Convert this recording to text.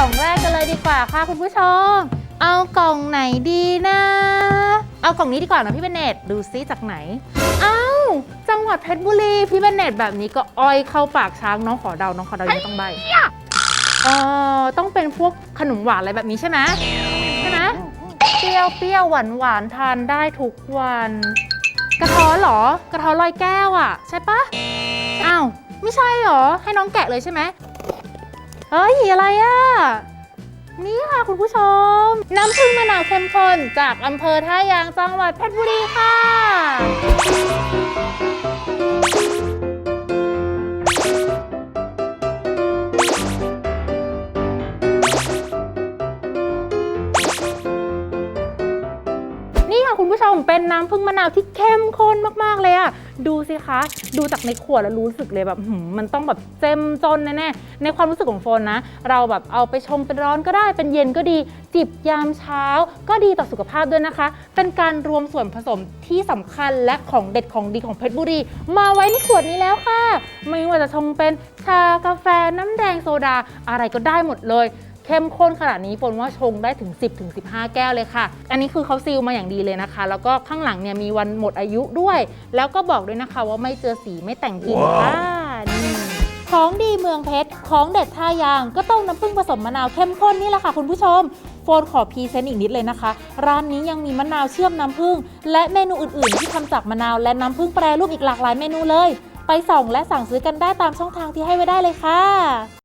ล่องแรกกันเลยดีกว่าค่ะคุณผู้ชม เอากล่องไหนดีนะ เอากล่องนี้ดีกว่านะพี่เบนเนตดูซิจากไหน เอ้าจังหวัดเพชรบุรีพี่เบนเนตแบบนี้ก็อ้อยเข้าปากช้างน้องขอเดาน้องขอเดายังไม่ต้องใบเออต้องเป็นพวกขนมหวานอะไรแบบนี้ใช่ไหมใช่ไหมเปรี้ยวเปรี้ยวหวานหวานทานได้ทุกวัน กระท้อนเหรอกระท้อนลอยแก้วอะ ใช่ปะอ้าวไม่ใช่เหรอให้น้องแกะเลยใช่ไหม เฮ้ยอะไรอะ นี่ค่ะคุณผู้ชม น้ำผึ้งมะนาวเข้มข้นจากอำเภอท่ายางจังหวัดเพชรบุรีค่ะ นี่ค่ะคุณผู้ชมเป็นน้ำผึ้งมะนาวที่เข้มข้นมากๆเลยอะดูสิคะ ดูจากในขวดแล้วรู้สึกเลยแบบมมันต้องแบบเจ้มจนแน่ๆในความรู้สึกของโฟนนะ เราแบบเอาไปชงเป็นร้อนก็ได้ เป็นเย็นก็ดี จิบยามเช้า ก็ดีต่อสุขภาพด้วยนะคะ เป็นการรวมส่วนผสมที่สำคัญและของเด็ดของดีของเพชรบุรี มาไว้ในขวดนี้แล้วค่ะ ไม่ว่าจะชงเป็นชากาแฟน้ำแดงโซดา อะไรก็ได้หมดเลย เข้มข้นขนาดนี้ฝนว่าชงได้ถึง 10ถึง15แก้วเลยค่ะ อันนี้คือเขาซีลมาอย่างดีเลยนะคะ แล้วก็ข้างหลังเนี่ยมีวันหมดอายุด้วย แล้วก็บอกด้วยนะคะว่าไม่เจอสีไม่แต่งกลิ่นค่ะนี่ของดีเมืองเพชร ของเด็ดท่ายาง ก็ต้องน้ำผึ้งผสมมะนาวเข้มข้นนี่แหละค่ะคุณผู้ชม โฟนขอพรีเซนต์อีกนิดเลยนะคะ ร้านนี้ยังมีมะนาวเชื่อมน้ำผึ้งและเมนูอื่น ๆ ที่ทำจากมะนาวและน้ำผึ้งแปรรูปอีกหลากหลายเมนูเลย ไปส่องและสั่งซื้อกันได้ตามช่องทางที่ให้ไว้ได้เลยค่ะ